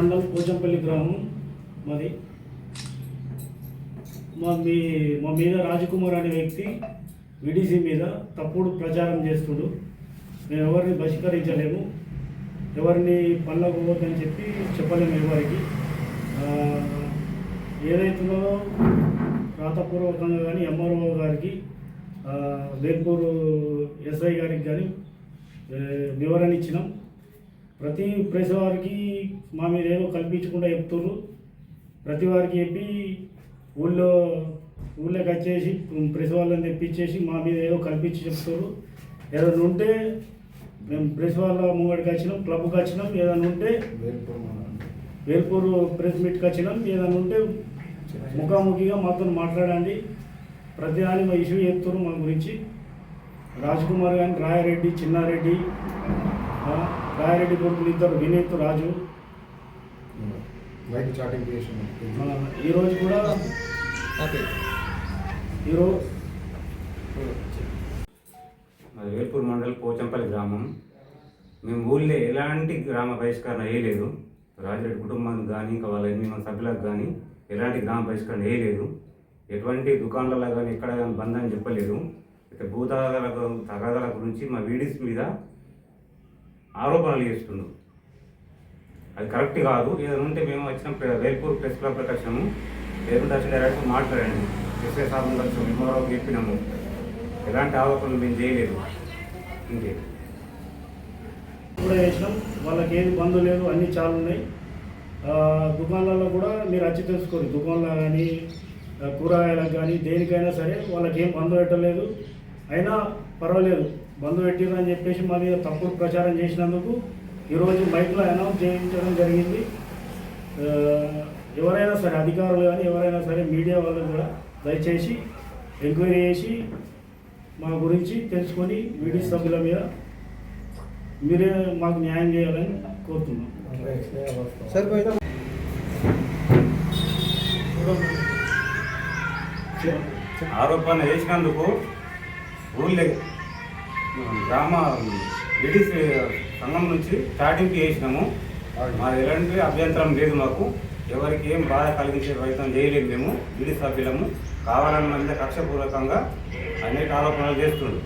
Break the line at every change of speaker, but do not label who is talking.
మండలం పోచంపల్లి గ్రామం. మాది. మా మీ మా మీద రాజకుమార్ అనే వ్యక్తి విడిసీ మీద తప్పుడు ప్రచారం చేస్తుడు. మేము ఎవరిని బహిష్కరించలేము. ఎవరిని పనులకు పోవద్దని చెప్పి చెప్పలేము ఎవరికి. ఏదైతుందో రాతపూర్వకంగా కానీ ఎంఆర్ఓ గారికి వేల్పూరు ఎస్ఐ గారికి కానీ వివరణ ఇచ్చినాం. ప్రతి ప్రెస్ వారికి మా మీద ఏదో కల్పించకుండా చెప్తుర్రు. ప్రతి వారికి చెప్పి ఊళ్ళో ఊళ్ళోకి వచ్చేసి ప్రెస్ వాళ్ళని తెప్పించేసి మా మీద ఏదో కల్పించి చెప్తారు ఏదైనా ఉంటే మేము ప్రెస్ వాళ్ళ ముంగడికి వచ్చినాం క్లబ్కి వచ్చినాం. ఏదైనా ఉంటే వేల్పూరు ప్రెస్ మీట్కి వచ్చినాం. ఏదైనా ఉంటే ముఖాముఖిగా మాతో మాట్లాడండి. ప్రతిదాని మా ఇష్యూ చెప్తారు మా గురించి. రాజ్ కుమార్ కానీ రాయారెడ్డి చిన్నారెడ్డి రాయారెడ్డి కొడుకులు ఇద్దరు వినీత్ రాజు.
చాటింగ్
ఈరోజు కూడా ఈరోజు
వేల్పూర్ మండల్ పోచంపల్లి గ్రామం. మేము ఊళ్ళో ఎలాంటి గ్రామ బహిష్కరణ వేయలేదు రాజిరెడ్డి కుటుంబానికి కానీ ఇంకా వాళ్ళ ఎనిమిది మంది సభ్యులకు కానీ ఎలాంటి గ్రామ బహిష్కరణ వేయలేదు ఎటువంటి దుకాణాలలో కానీ ఎక్కడ కానీ బంద్ అని చెప్పలేదు. ఇక భూతగాదాల గు- తగాదాల గురించి మా వీడియోస్ మీద ఆరోపణలు చేస్తుండ్రు. అది కరెక్ట్ కాదు. ఏదైనా ఉంటే మేము వచ్చిన వేల్పూర్ ప్రెస్ క్లబ్ వచ్చాము వేల్పూర్ దర్శన డైరెక్టర్ మాట్లాడండి. ఎస్ఐ సాబు కలిసి ఎంఆర్ఓ చెప్పినాము. ఎలాంటి ఆరోపణలు మేము చేయలేదు. ఇంకే.
కూడా చేసినాం. వాళ్ళకి ఏది బంధు లేదు అన్నీ చాలా ఉన్నాయి. దుకాణాలలో కూడా మీరు వచ్చి తెలుసుకోండి. దుకాణాలు కానీ కూరగాయలకు కానీ దేనికైనా సరే వాళ్ళకి ఏం బంధు పెట్టలేదు. అయినా పర్వాలేదు. బంధు పెట్టిరు అని చెప్పేసి మా మీద తప్పుడు ప్రచారం చేసినందుకు ఈరోజు మైక్లో అనౌన్స్ చేయించడం జరిగింది. ఎవరైనా సరే అధికారులు కానీ ఎవరైనా సరే మీడియా వాళ్ళు కూడా దయచేసి ఎంక్వైరీ చేసి మా గురించి తెలుసుకొని వీడి సభ్యుల మీద మీరే మాకు న్యాయం చేయాలని కోరుతున్నాం.
ఆరోపణ చేసినందుకు ఊళ్ళో గ్రామ లేడీస్ సంఘం నుంచి స్టార్టింగ్కి చేసినాము. మాది ఎలాంటి అభ్యంతరం లేదు మాకు. ఎవరికి ఏం బాధ కలిగించే ప్రయత్నం చేయలేదు మేము. లేడీస్ సభ్యులము. కావాలన్న మీద కక్షపూర్వకంగా అనేక ఆరోపణలు చేస్తున్నారు